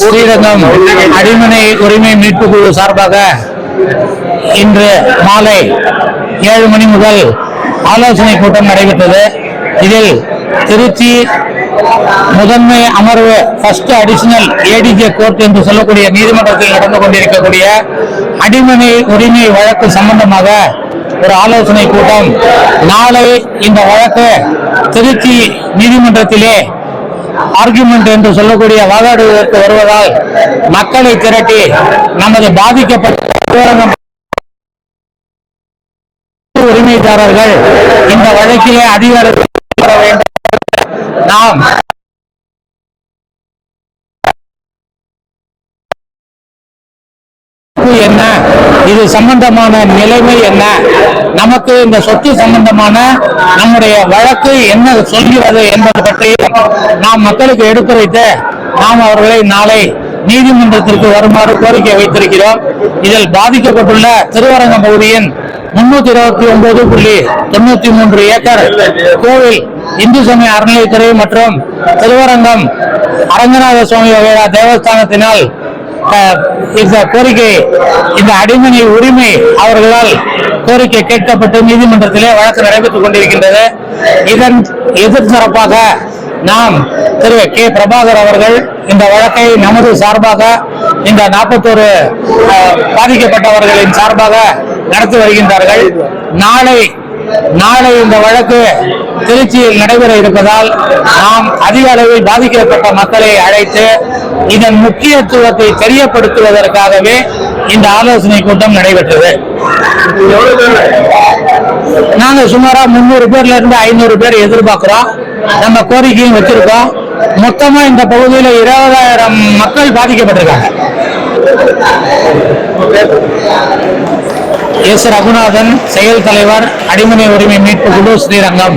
ஸ்ரீரங்கம் அடிமனை உரிமை மீட்பு குழு சார்பாக இன்று மாலை ஏழு மணி முதல் ஆலோசனை கூட்டம் நடைபெற்றது. இதில் திருச்சி முதன்மை அமர்வு ஃபர்ஸ்ட் அடிஷனல் ஏடிஜே கோர்ட் என்று சொல்லக்கூடிய நீதிமன்றத்தில் நடந்து கொண்டிருக்கக்கூடிய அடிமனை உரிமை வழக்கு சம்பந்தமாக ஒரு ஆலோசனை கூட்டம். நாளை இந்த வழக்கு திருச்சி நீதிமன்றத்திலே ஆர்குமெண்ட் என்று சொல்லக்கூடிய வாதாடுவதற்கு வருவதால் மக்களை திரட்டி நமது பாதிக்கப்பட்ட உரிமைதாரர்கள் இந்த வழக்கிலே அதிகாரத்தில் நாம் என்ன? இது சம்பந்தமான நிலைமை என்ன? நமக்கு இந்த சொத்து சம்பந்தமான நம்முடைய வழக்கு என்ன சொல்கிறது என்பது பற்றி நாம் மக்களுக்கு எடுத்துரைத்து நாம் அவர்களை நாளை நீதிமன்றத்திற்கு வருமாறு கோரிக்கை வைத்திருக்கிறோம். இதில் பாதிக்கப்பட்டுள்ள திருவரங்கம் பகுதியின் முன்னூத்தி இருபத்தி ஒன்பது புள்ளி தொண்ணூத்தி மூன்று ஏக்கர் கோவில் இந்து சமய அறநிலையத்துறை மற்றும் திருவரங்கம் அரங்கநாத சுவாமி வகையா தேவஸ்தானத்தினால் இந்த கோரிக்கை இந்த அடிமனை உரிமை அவர்களால் கோரிக்கை கேட்கப்பட்டு நீதிமன்றத்திலே வழக்கு நடைபெற்றுக் கொண்டிருக்கின்றது. இதன் எதிர்த்தரப்பாக நாம் திரு கே. பிரபாகர் அவர்கள் இந்த வழக்கை நமது சார்பாக இந்த நாற்பத்தோரு பாதிக்கப்பட்டவர்களின் சார்பாக நடத்தி வருகின்றார்கள். நாளை நாளை இந்த வழக்கு திருச்சியில் நடைபெற இருப்பதால் நாம் அதிக அளவில் பாதிக்கப்பட்ட மக்களை அழைத்து இதன் முக்கியத்துவத்தை தெரியப்படுத்துவதற்காகவே இந்த ஆலோசனை கூட்டம் நடைபெற்றது. நாங்க சுமாரா முந்நூறு பேர்ல இருந்து ஐநூறு பேர் எதிர்பார்க்கிறோம். நம்ம கோரிக்கையும் வச்சிருக்கோம். மொத்தமா இந்த பகுதியில இருபதாயிரம் மக்கள் பாதிக்கப்பட்டிருக்காங்க. எஸ் ரகுநாதன் செயல் தலைவர் அடிமனை உரிமை மீட்பு குழு ஸ்ரீரங்கம்.